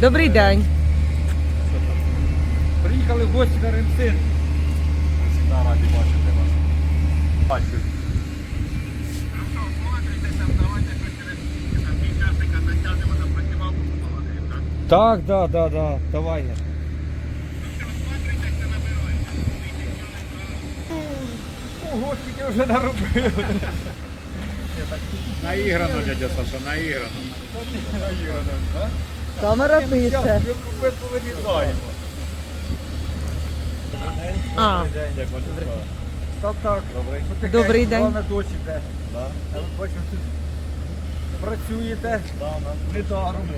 Добрий день. Приїхали в гості на Ремсин. Завжди раді бачити вас. Бачу. Так, да, да, да. Давай. Ого, скільки вже наробив. Наіграно, дядя Саша, наіграно. Камера пише. Ми повирізаємо. А? Так, так. Добрий. Добрий день. Головне дочі де. Да? А ви бачимо, тут працюєте. Да, Не даром.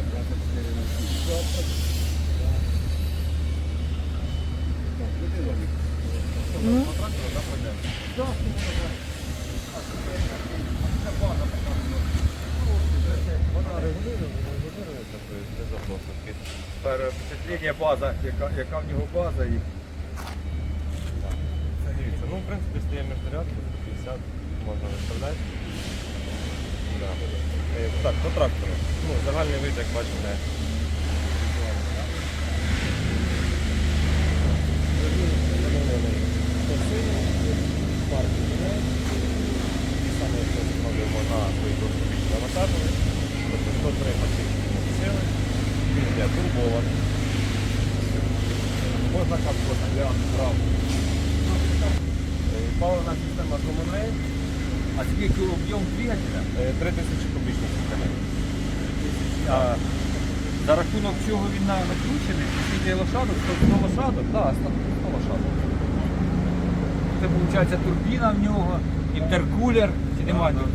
Тепер впечатлення база, яка, яка в нього база і Це дивіться, ну в принципі стає міжрядку, 150 можна виставляти. Е, Так, по трактору. Ну, загальний вид, як бачите. Ті самі, що встановлюємо на вийдовські навантаження. Тобто 103 масивні сили. Він йде турбований. Можна капкота для справу. Е, Паливна система Комунрейн а об'єм двигателя? 3000 кубічних сантиметрів. За рахунок чого він на- накручений? Скільки лошадок? 100 100 лошадок? Так, 100 100 лошадок. Це виходить турбіна в нього, інтеркулер. Чи немає? Тут?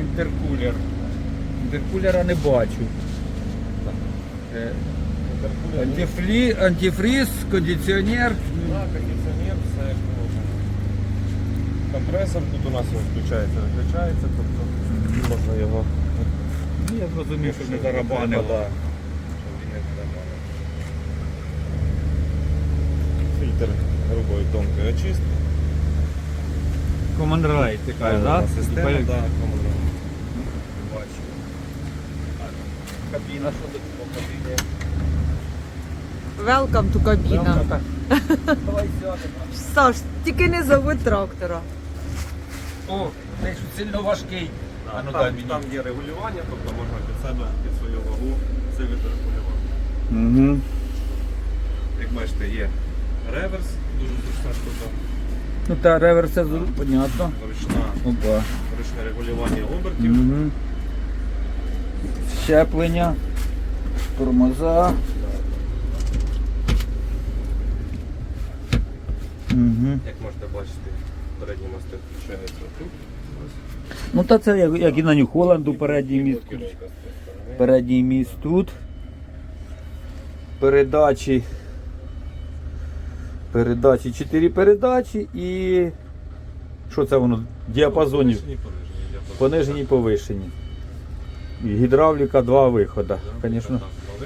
Інтеркулер. Інтеркулера не бачу. Е, Інтеркулер. Антифріз, кондиціонер. Так, кондиціонер, все. Компресор тут у нас він включається, виключається, тобто можна його Ну, я зрозумів, що не зарабанило. Да. Щоб він не зарабанив. Фільтр грубої тонкої очистки. Command Ride така, Паливна так? Система, да, Commodore. Бачу. Кабіна, що тут по кабіні? welcome to кабіна. Давай сядемо. Саш, тільки не зови трактора. О, ти що сильно важкий. А ну там, мені. там є регулювання, тобто можна під себе, під свою вагу це відрегулювати. Угу. Як бачите, є реверс, дуже зручна штука, Ну та реверс це зру- понятно. ручна, Опа. ручне регулювання обертів. Угу. Щеплення, тормоза. Угу. Як можете бачити, передні мости включаються тут. Ну та це як, як і на Нью-Холланду передній міст. Передній міст тут. Передачі. Передачі, 4 передачі і. Що це воно? Діапазонів. Понижені. Понижені, повишені. І Гідравліка, два виходи. Звісно.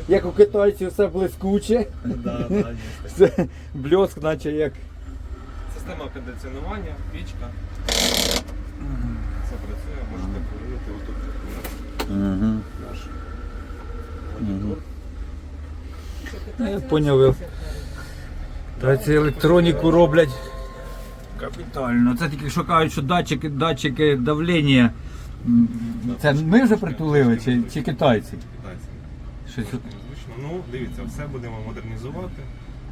Як у китайців все блискуче. Є бльоск, наче як. Система кондиціонування, пічка. Все працює, можете повернути отут Угу. наш Мгм. монітор. Я поняв. Та ці електроніку роблять капітально. Це тільки що кажуть, що датчики, датчики давлення. м, Це ми вже притулили чи, чи китайці? Китайці. Щось... Зручно. Ну, дивіться, все будемо модернізувати.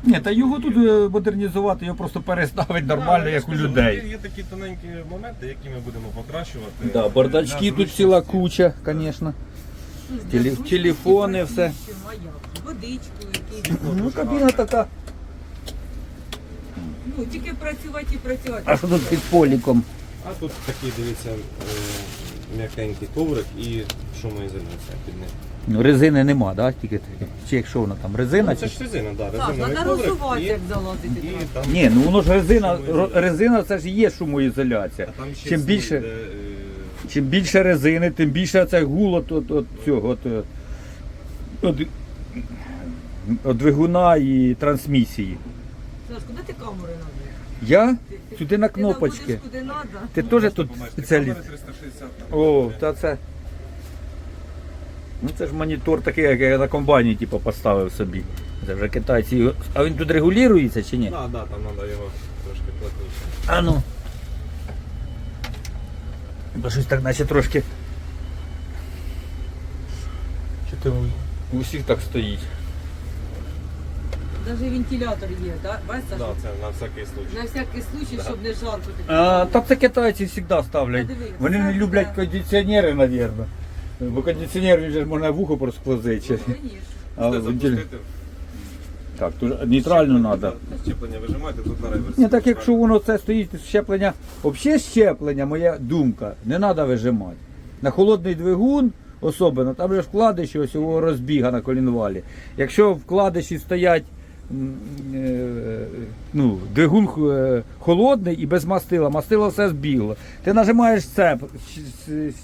Ні, та його тут е, модернізувати, його просто переставити нормально, як у людей. Є, є такі тоненькі моменти, які ми будемо покращувати. Да, бардачки тут ціла куча, звісно. Теле- телефони, все. Водичку, якісь. Ну, кабіна така. Ну, тільки працювати і працювати. А що тут під поліком? А тут такий, дивіться, е, м'якенький коврик і шумоізоляція під ним. Ну, резини нема, да? Тільки. Чи якщо воно там резина? Ну, це Чи... ж резина, да, Так, резиновий треба коврик. розсувати, як залазити. І туди. там, Ні, ну воно ж резина, ро- резина це ж є шумоізоляція. а там ще Чим слой більше, йде, е, чим більше резини, тим більше це гул от, от, от цього. От, е, от, от двигуна і трансмісії. Саш, куди ти камери наводиш? Я сюди на кнопочки. Ти теж тут спеціаліст? 360 там. О, та це. Ну це ж монітор такий, як я на комбайні типу, поставив собі. Це вже китайці. його- А він тут регулюється чи ні? Да, да, там треба його трошки плотніше. А ну. Бо щось так наче трошки. Чи ти у усіх так стоїть? Навіть вентилятор є, так? Бачиш, Да, це на всякий случай. На всякий случай, Да. щоб не жарко тобі. А, так це китайці завжди ставлять. Та диви, Вони не люблять туди. кондиціонери, мабуть. Бо кондиціонер він же ж можна в ухо просквозити. чи- Звісно. А Це вентиль... запустити. Так, тут нейтрально треба. Щеплення вижимати, тут на реверсі. Ні, так якщо воно це стоїть щеплення, взагалі щеплення, моя думка, не треба вижимати. На холодний двигун, особливо, там же ж вкладиші ось його розбіга на колінвалі. Якщо вкладиші стоять, ну, двигун е, холодний і без мастила, мастило все збігло. Ти нажимаєш це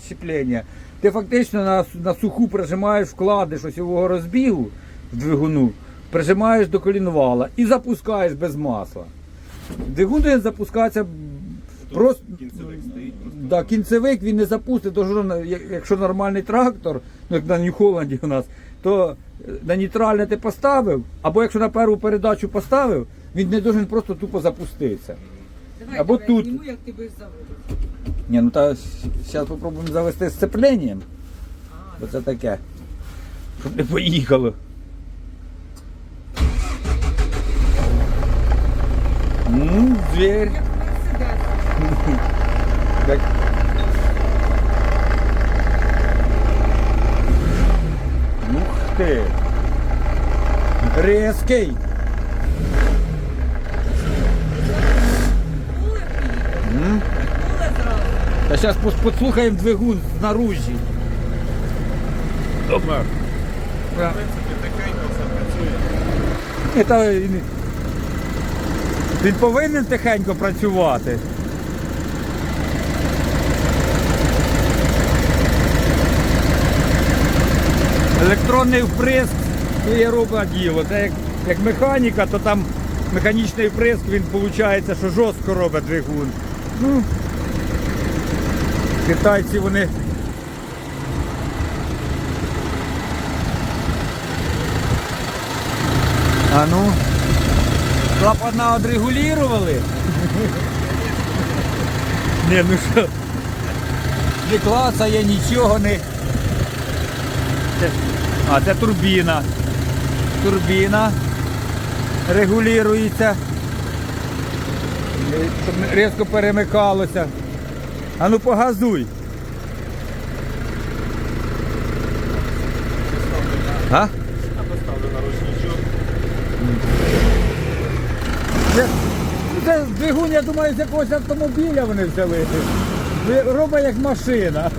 щеплення, ти фактично на, на суху прижимаєш вкладиш ось його розбігу в двигуну, прижимаєш до колінвала і запускаєш без масла. Двигун він запускається просто. Кінцевик стоїть просто. Да, кінцевик він не запустить, якщо нормальний трактор, ну як на Нью-Холланді у нас, то е, на нейтральне ти поставив, або якщо на першу передачу поставив, він не должен просто тупо запуститися. Давай Або тебе тут. зніму, як ти будеш заводити. Ні, ну та зараз спробуємо завести сцепленням, бо це таке. Щоб не поїхало. Ну, звір. як Мерседес. Так. ти. Резкий. М? Та зараз послухаємо двигун знаружі. Опа. В принципі, тихенько все працює. Та він повинен тихенько працювати. Електронний вприск своє робить діло. Це як, як механіка, то там механічний вприск, він виходить, що жорстко робить двигун. Ну, китайці вони. А ну. Клапана отрегулировали? Не, ну що? Не клацає, нічого не. Це- А, це турбіна. Турбіна регулюється. Щоб різко перемикалося. А ну погазуй. А? Поставлю ручничок. Це, це двигун, я думаю, з якогось автомобіля вони взяли. Робить як машина.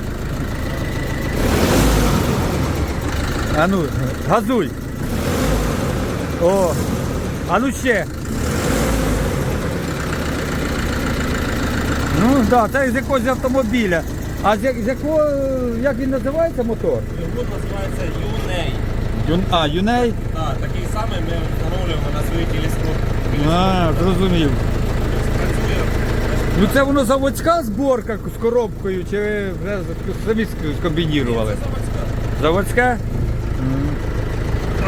А ну, газуй. О, а ну ще. Ну так, да, це з якогось автомобіля. А з, як- з якого, як він називається мотор? Двигун називається Юней. Юн, а, Юней? Так, такий самий ми встановлюємо на свої телескоп. А, зрозумів. Працює. Ну це воно заводська зборка з коробкою, чи ви вже самі скомбінірували? Це заводська. Заводська?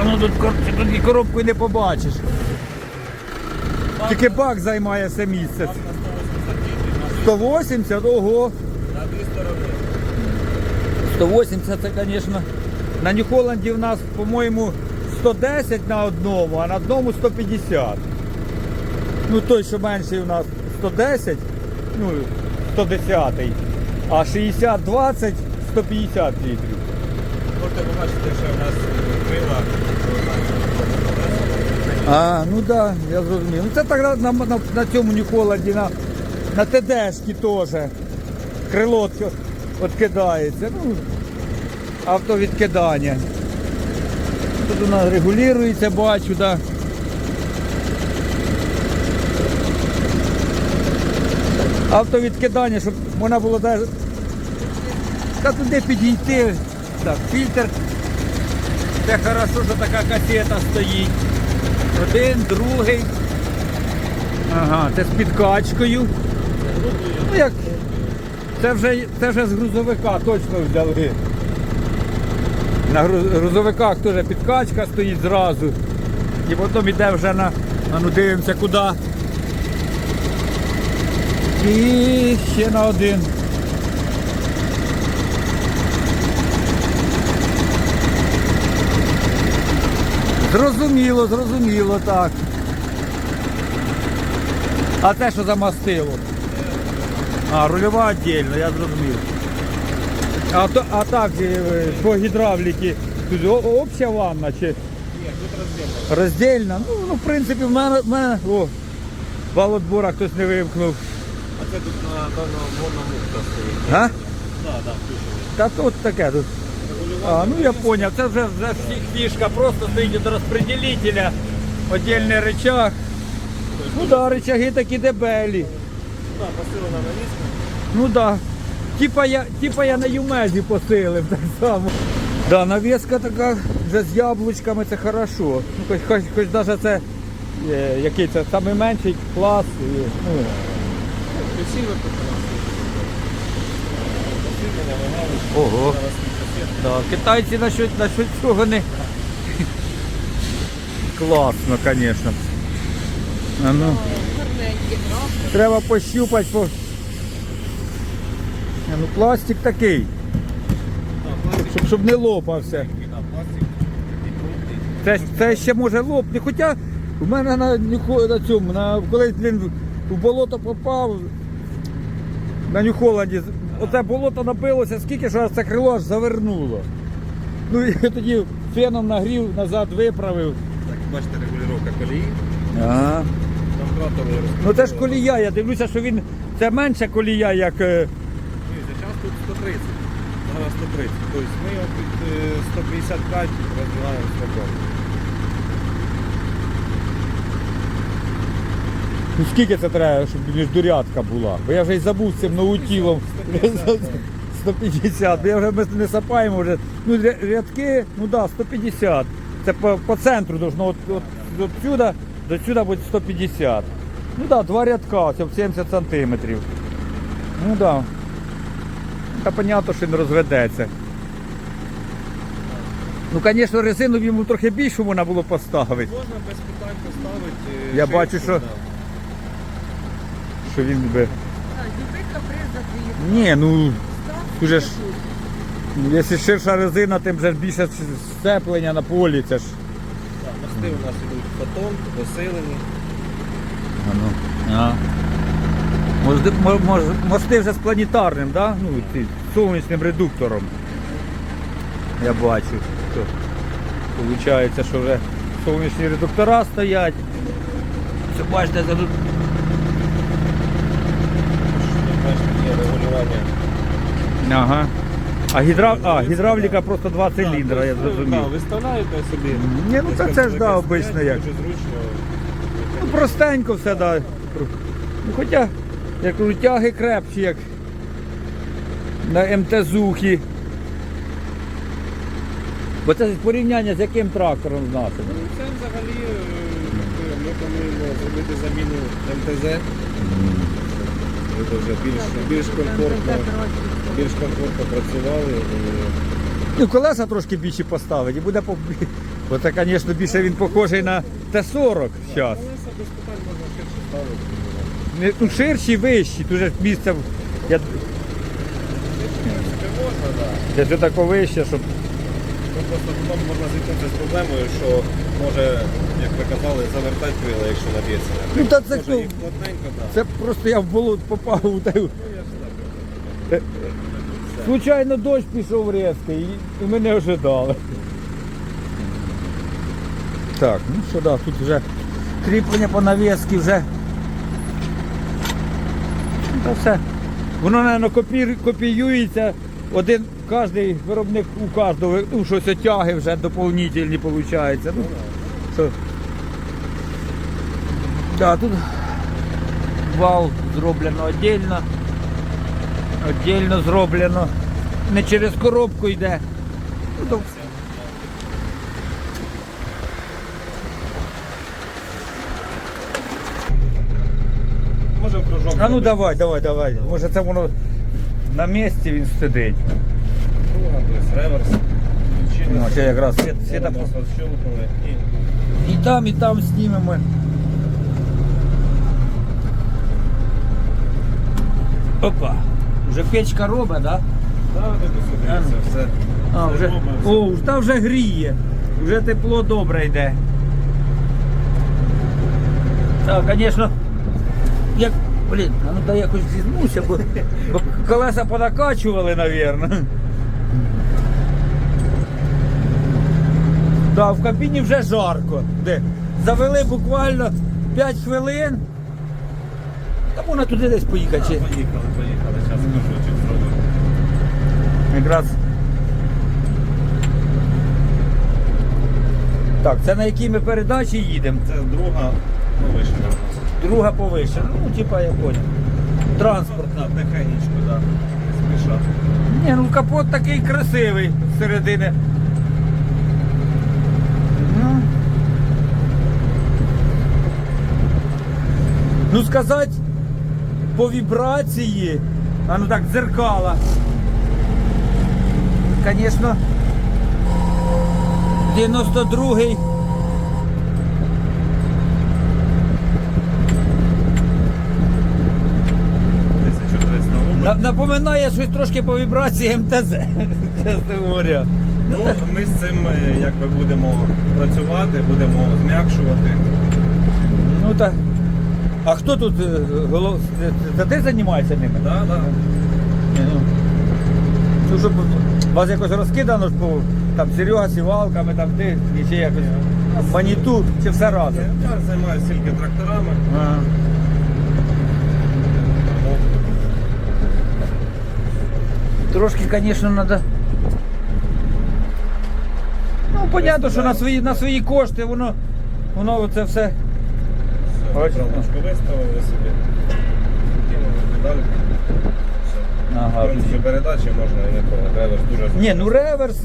Ну тут, тут і коробку не побачиш. Тільки бак займає все місце. 180 180, ого. на дві сторони. 180 це, звісно. На Нью-Холланді в нас, по-моєму, 110 на одному, а на одному 150. Ну той, що менший у нас 110, ну 110, а 60-20 150 літрів. Можете побачити, що в нас крила. А, ну да, я зрозумів. Ну це так на, на, на цьому Нью-Холланді, на, на ТДшки теж. Крило відкидається. Ну, автовідкидання. Тут у нас регулюється, бачу, да. Автовідкидання, щоб можна було даже та туди підійти. Так, фільтр. Це хорошо, що така касета стоїть. Один, другий. Ага, це з підкачкою. Ну як, це вже, це вже з грузовика точно взяли. На грузовиках теж підкачка стоїть зразу. І потім йде вже на. А ну дивимося куди. І ще на один. Зрозуміло, зрозуміло, так. А це що за мастило? А, рульова віддільно, я зрозумів. А, то, а так, е, по гідравліки, тут о- обща ванна чи Ні, тут роздільно. роздільна? Ну, ну, в принципі, в мене, в мене о, вал отбора хтось не вимкнув. А це тут на певно водна муфта стоїть. А? Так, так. Та тут таке тут. А, ну я понял, це вже, вже фі- фішка, просто стоїть від розпределителя, отдельний рычаг. Ну да, рычаги такі дебелі. Так, посилена навіска. Ну да. Типа я, типа я на Юмезі посилив так само. Да, навіска така вже з яблучками, це хорошо. Ну, хоч, хоч, хоч даже це е, який це самий менший клас. і, ну, Красиво. Ого. Да, китайці насчет, насчет цього не. Класно, звісно. А ну, треба пощупати. По... А ну, пластик такий, щоб, щоб не лопався. Це, це ще може лопнути. Хоча в мене на, на цьому, на, колись блін, в болото попав на Нью-Холланді, оце болото набилося, скільки аж це крило аж завернуло. Ну і тоді феном нагрів, назад виправив. Так, бачите, регулювання колії. Ага. Там кратер Ну це ж колія, я дивлюся, що він це менша колія, як. е, Дивіться, зараз тут 130. Зараз 130. Тобто ми його під е, 155 розділяємо свободу. Ну скільки це треба, щоб міждурядка була? Бо я вже й забув з цим наутілом. 150, бо я вже ми не сапаємо вже. Ну, рядки, ну так, да, 150. Це по, по центру должно от, от, от сюди до сюди буде 150. Ну так, да, два рядка, це 70 сантиметрів. Ну так. Да. Та понятно, що він розведеться. Ну, звісно, резину йому трохи більшу можна було поставити. Можна без питань поставити. Я ширку, бачу, що- да. Що він би. Ні, ну. Уже ж- якщо ширша резина, тим вже більше сцеплення на полі. Це ж. Так, Мости у нас йдуть фотон, посилені. А ну. А. Мости, мости вже з планетарним, да? ну, ці, сонячним редуктором. Я бачу. Що. Получається, що вже сонячні редуктора стоять. Це бачите, це тут Як бачите, є. Ага. А, гідра... а гідравліка просто два циліндра, я зрозумів. Так, виставляєте собі. Ні, ну це, це ж да, обично як. Дуже зручно. Ну, простенько все, да. Ну, хоча, як кажу, тяги крепші, як на МТЗухі. Бо це порівняння з яким трактором з нашим. Ну, Це взагалі е, ми плануємо зробити заміну МТЗ. Це вже більш, більш комфортно, більш комфортно працювали. І... Ну, колеса трошки більші поставити і буде по... Бо це, звісно, більше він похожий на Т-40 зараз. Ну, ширші, вищі, тут же місце. Я... Це тако вище, щоб. Ну, просто потім можна зіткнутися з проблемою, що може, як ви казали, завертати крила, якщо наб'ється. Ну, та це Може, їх плотненько, так. Це просто я в болот попав у те. Ну, я ж так. Случайно дощ пішов різкий і, і ми не ожидали. Так, ну що да, тут вже кріплення по навіски вже. Ну, Та все. Воно, мабуть, копіюється. Один, кожний виробник у кожного, ну, щось отяги вже доповнительні виходить. Ну, що? Да, тут вал зроблено віддільно. Віддільно зроблено. Не через коробку йде. Ну, Можемо кружок. А ну давай, давай, давай. Може це воно на місці він сидить. Друга, тобто реверс. Включили. Ну, це якраз світ. Масло щелкнули і там, і там знімемо. Опа. Вже печка робить, так? Да? Да, А, ну. все. А, Це вже, робить, о, та вже гріє. Вже тепло добре йде. Так, звісно, як. Блін, а ну дай якось зізьмуся, бо, бо колеса понакачували, мабуть. Так, в кабіні вже жарко. Де? Завели буквально 5 хвилин. Та можна туди десь поїхати. чи- Поїхали, поїхали. Зараз чи зробимо. Якраз. Так, це на якій ми передачі їдемо? Це друга нас. Друга повище. Ну, типа я понял. Транспорт. Да, тихенечко, да. Ні, ну капот такий красивий середини. Ну, ну сказати, по вібрації, а ну так, дзеркала. Звісно, 92-й. Тисячу Напоминає щось трошки по вібрації МТЗ. Чесно говоря. Ну, ми з цим е, якби будемо працювати, будемо зм'якшувати. Ну так. А хто тут е, голов... Це ти займаєшся ними? Да, да. Ні, ну. Ну, щоб вас якось розкидано ж по там Серега сівалками, там ти і ще якось маніту, чи все разом. Я займаюся тільки тракторами. Ага. Трошки, звісно, треба. Ну, понятно, що на свої, на свої кошти воно, воно це все. Бачиш? Виставили собі. Ага. В принципі, передачі можна і не того. Реверс дуже Ні, ну реверс,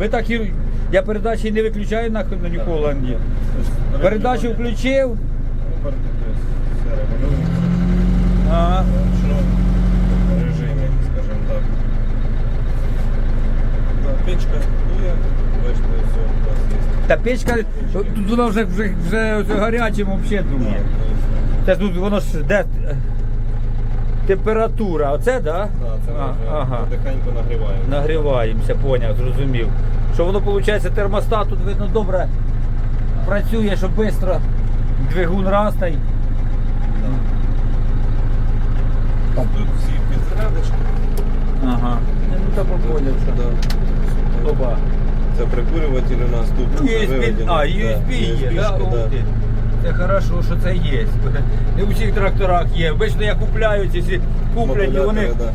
е, так і. Я передачі не виключаю на, на ніколи. Ні. Передачу включив. Все регулюємо. Ага. В режимі, скажімо так. Да, Печка дує, бачите, все у нас є. Та печка, тут вона вже, вже, вже гарячим взагалі дує. Це тут воно ж де температура, оце, так? Да? Да, це ми вже ага. потихеньку нагріваємо. Нагріваємося, поняв, зрозумів. Що воно виходить, термостат тут видно добре працює, що швидко двигун растай. Тут всі підзарядочки. Ага. Ну так поняв, Да. Опа. Це прикурюватель у нас тут. USB, а, USB є, да? Да. Це хорошо, що це є. Не у всіх тракторах є. Обично я купляю ці куплені, вони, да.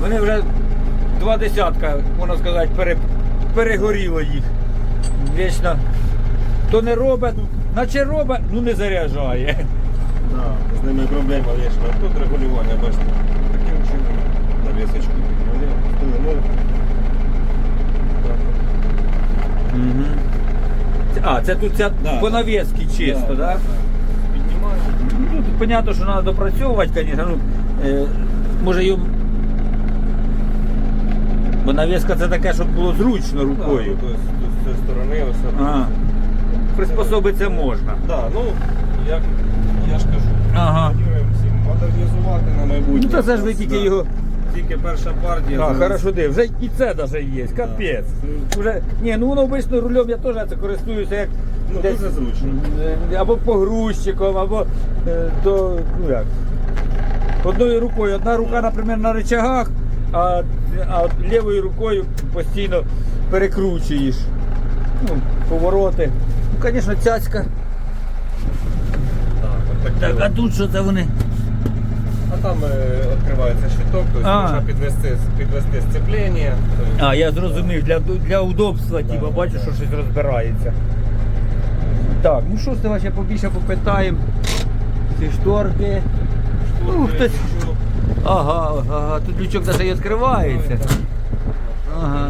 вони вже два десятка, можна сказати, пере, перегоріло їх. Вічно. То не робить, наче робить, ну не заряджає. Да, з ними проблема вічна. Тут регулювання, бачите, таким чином навісочку підняли, пустили ноль. Так. Угу. А, це тут ця Да. по навіски чисто, так? Да. Піднімаємо. Ну, тут понятно, що треба допрацьовувати, звісно. Ну, е, може їм. Бо навіска це таке, щоб було зручно рукою. Да, тут, ось, тут з цієї сторони ось. А, приспособитися можна. Да, ну, як я ж кажу, Ага. плануємо всім модернізувати на майбутнє. Ну, та це ж ви тільки Да. його. Тільки перша партія. А, хорошо, де. Вже і це навіть є, капець. Уже, ні, ну воно обично рулем я теж це користуюся як. Ну, дуже зручно. е, Або погрузчиком, або е, то, ну як. Одною рукою. Одна рука, наприклад, на рычагах, а, а от лівою рукою постійно перекручуєш. Ну, повороти. Ну, звісно, цяцька. Так, Так, а тут що це вони? Там е, відкривається щиток, тобто А. можна підвести, підвести сцеплення. тобто- А, я зрозумів, для, для удобства, Да, типу, бачу, да. що щось розбирається. Так, ну що з тебе ще побільше попитаємо. Ці шторки. Ну, хтось. Ага, ага, тут лючок навіть і відкривається. Ага,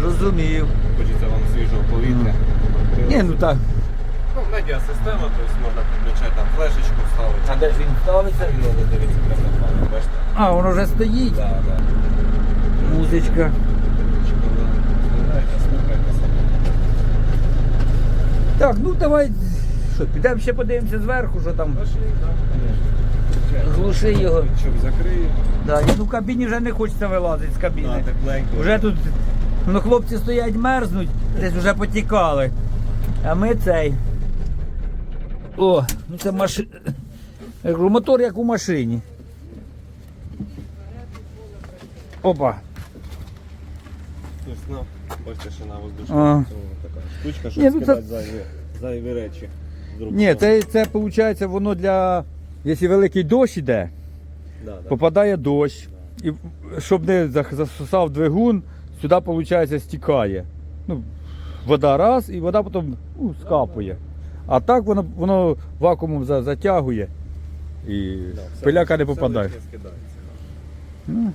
зрозумів. Хочеться вам свіжого повітря. Ні, ну так. Медіасистема, тобто можна підключати там флешечку вставити. А де ж він ставиться? Ну, от дивіться, прямо на бачите? А, воно вже стоїть. Да, да. Музичка. Так, ну давай. Що, підемо ще подивимося зверху, що там. Глуши його. Щоб закриє. Да, ні, ну в кабіні вже не хочеться вилазити з Да, кабіни. тепленько. Вже тут ну, хлопці стоять мерзнуть, десь вже потікали. А ми цей. О, ну це машина. Мотор як у машині. Опа. Ось, ну, бачите, що на воздушку. А. Це така штучка, щоб Ні, ну, це- скидати зайві, зайві речі. з рук. Ні, це, це виходить воно для. Якщо великий дощ іде, Да, да. попадає дощ. І щоб не зах- засосав двигун, сюди, виходить, стікає. Ну, вода раз, і вода потім ну, скапує. А так воно, воно вакуумом за- затягує і Да, все- пиляка не все попадає. лишнє скидається. Ну,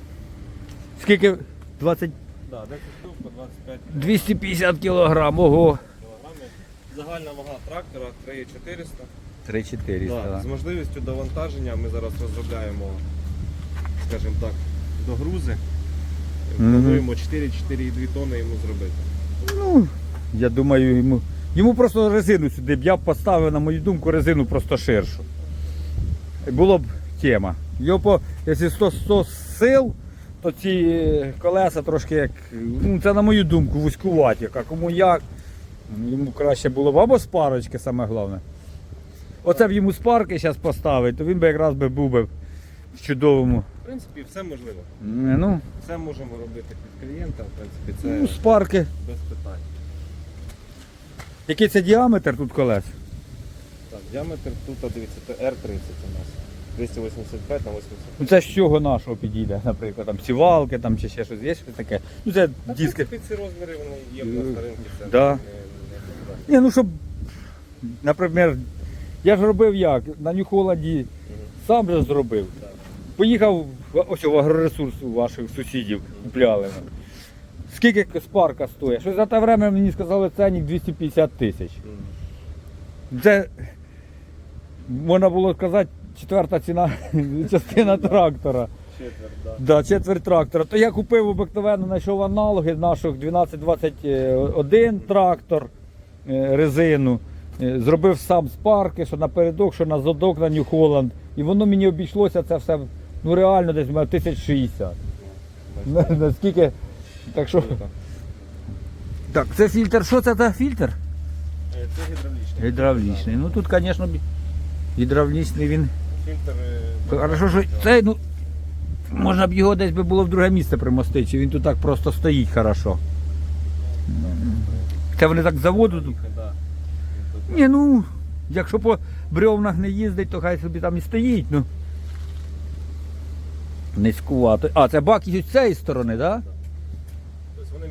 скільки? 20, Да, 10 штук по 25 250 кілограм, ого. кілограмів. Загальна вага трактора 3400. 3400. Да, Да. з можливістю довантаження ми зараз розробляємо, скажімо так, догрузи. Мгм. Плануємо 4-4,2 тонни йому зробити. Ну, я думаю, йому. Йому просто резину сюди б я б поставив, на мою думку, резину просто ширшу. Було б тема. Його по, якщо 100, 100 сил, то ці е, колеса трошки як. Ну, це на мою думку, вузькуваті, а кому як. Йому краще було б або з парочки, саме головне. Оце б йому з парки зараз поставити, то він би якраз би був би в чудовому. В принципі, все можливо. Е, Ну, Все можемо робити під клієнта, в принципі, ну з парки. без питань. Який це діаметр тут колес? Так, діаметр тут, дивіться, це R30 у нас. 285 на 80. Ну це з чого нашого підійде, наприклад, там сівалки там, чи ще щось, є щось таке. Ну це Та, в диски. принципі, ці розміри вони є в нас на ринку, це Да. не, не. Ні, ну щоб, наприклад, я ж робив як? На Нью-Холланді сам же зробив. Так. Поїхав ось в агроресурс у ваших сусідів купляли. Скільки спарка стоїть? Що за те время мені сказали ценник 250 тисяч. Це можна було сказати четверта ціна частина трактора. Четверть, да. Да, четверть трактора. То я купив обикновенно, знайшов аналоги наших 1221 трактор, е, резину. Е, Зробив сам з парки, що напередок, що на задок на Нью-Холланд. І воно мені обійшлося це все ну реально десь мав 1060. На- Наскільки. Так що. Так, це фільтр. Що це за фільтр? Е, Це гідравлічний. Гідравлічний. Ну тут, звісно, гідравлічний він. Фільтр. е, Хорошо, що цей, ну, можна б його десь би було в друге місце примостити, чи він тут так просто стоїть хорошо. Це вони так з заводу. тут? Да. Ні, ну, якщо по бревнах не їздить, то хай собі там і стоїть, ну. Низькувато. А, це бак і з цієї сторони, так? Тобто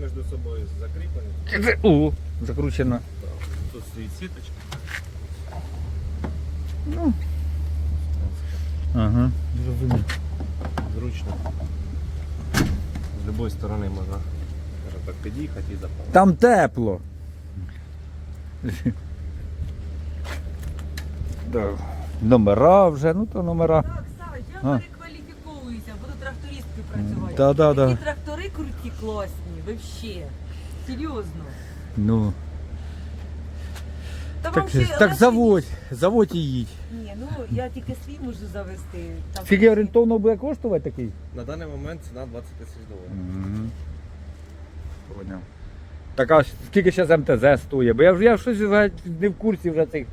вони між собою закріплені. О, закручено. Тут стоїть сіточка. Ну. Ага, зрозумів. Зручно. З будь-якої сторони можна так, під'їхати і запалити. Там тепло. Да. Номера вже, ну то номера. Так, Саш, я А. перекваліфіковуюся, буду трактористкою працювати. Да, да, Такі да. трактори круті, класні, вообще. Серйозно. Ну, Та так, ще так легше заводь, заводь і їдь. Ні, ну я тільки свій можу завести. Там Скільки орієнтовно буде коштувати такий? На даний момент ціна 20 тисяч доларів. Угу. Поняв. Так а скільки зараз МТЗ стоїть? Бо я вже я щось вже не в курсі вже цих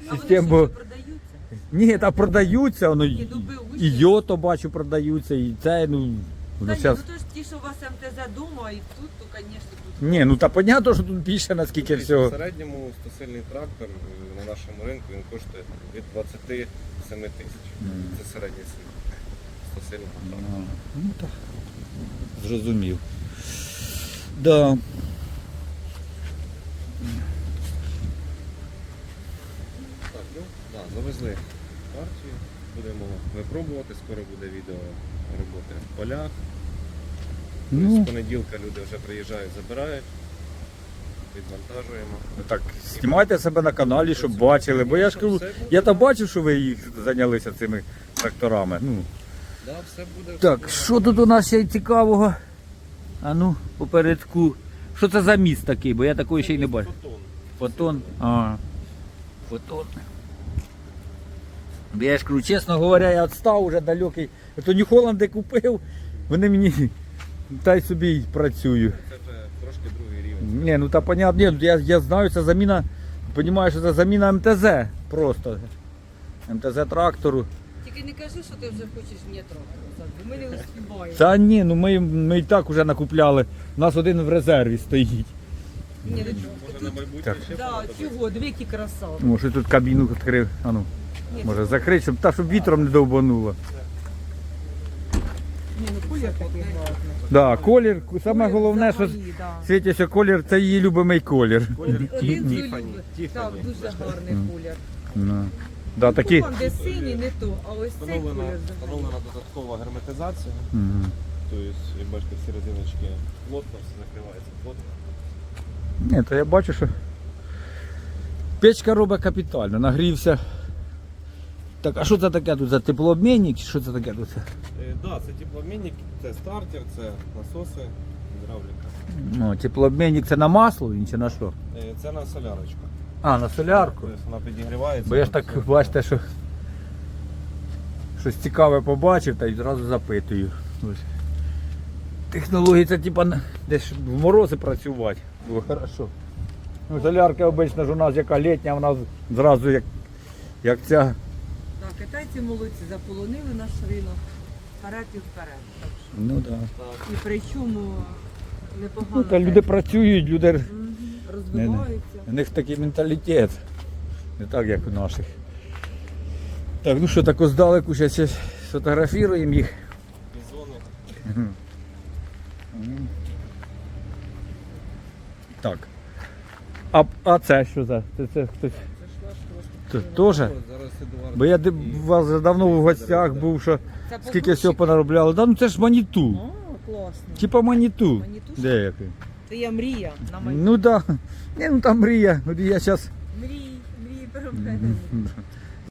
А вони систем. Бо... продаються? Ні, та продаються, воно Ні, ну, ви і йото бачу продаються, і це, ну. Та воно ні, ну то ж ті, що у вас МТЗ дома, і тут, то, звісно, тут. Ні, ну та понятно, що тут більше наскільки В всього. середньому стосильний трактор е, на нашому ринку він коштує від 27 тисяч. Це середній ціна. Стосильного трактора. Ну так. Зрозумів. Да. Так, ну, да, завезли партію. Будемо випробувати. Скоро буде відео роботи в полях. Ну, З понеділка люди вже приїжджають, забирають. Відвантажуємо. так, знімайте себе на каналі, щоб бачили. Бо я ж кажу, я то бачив, що ви їх зайнялися цими тракторами. Ну. Да, все буде. Так, що тут у нас ще цікавого? А ну, попередку. Що це за міст такий, бо я такої ще й не бачив. Фотон. Фотон. А. Фотон. Я ж кажу, чесно говоря, я відстав уже далекий. То Нью Холланди купив, вони мені та й собі й працюю. Це вже трошки другий рівень. Ні, ну та понятно, ні, ну, я, я знаю, це заміна, розумію, що це заміна МТЗ просто. МТЗ трактору. Тільки не кажи, що ти вже хочеш мені трохи, бо ми не успіваємо. Та ні, ну ми, ми і так вже накупляли. У нас один в резерві стоїть. Ні, ну, Може на майбутнє Так. ще да, чого, диви, які красавці. О, що тут кабіну відкрив. А ну, Ні, може закрити, щоб, та, щоб вітром не довбануло. Ні, ну колір такий гарний. Да, колір, саме головне, що взагалі, да. колір, це її любимий колір. Один Тіфані. Тіфані. Так, дуже гарний колір. Ну. Да, такі. Там, де синій, не то, а ось цей Встановлена, колір. взагалі. встановлена додаткова герметизація. Мгм. Тобто, як бачите, всі резиночки плотно, все закривається плотно. Ні, то я бачу, що печка робить капітально, нагрівся. Так, а що це таке тут за теплообмінник? Що це таке тут? Е, да, це теплообмінник, це стартер, це насоси, гідравліка. Ну, теплообмінник це на масло він чи на що? Е, Це на солярочку. А, на солярку. Тобто вона підігрівається. Бо я ж так все. бачите, що щось цікаве побачив та й одразу запитую. Ось. Технології це типа десь в морози працювати. Було хорошо. Ну, солярка обично ж у нас яка літня, вона зразу як, як ця. Так, китайці молодці, заполонили наш ринок. Вперед і вперед. Так що. Ну да. Так. І причому непогано. Ну, та люди працюють, люди. Мгм, розвиваються. У них такий менталітет. Не так, як у наших. Так, ну що, так здалеку зараз сфотографіруємо їх. Бізони. Так. А, а це що за? Це, це хтось. Це ж Це наш трошки. теж? Бо я у вас вже давно в гостях був, що Це скільки всього понаробляли. Да, ну це ж маніту. О, класно. Типа маніту. Маніту? Деякий. Це я мрія на майбутнє. Ну так. Да. Ні, ну там мрія. Ну я зараз. Мрій, мрій про мене.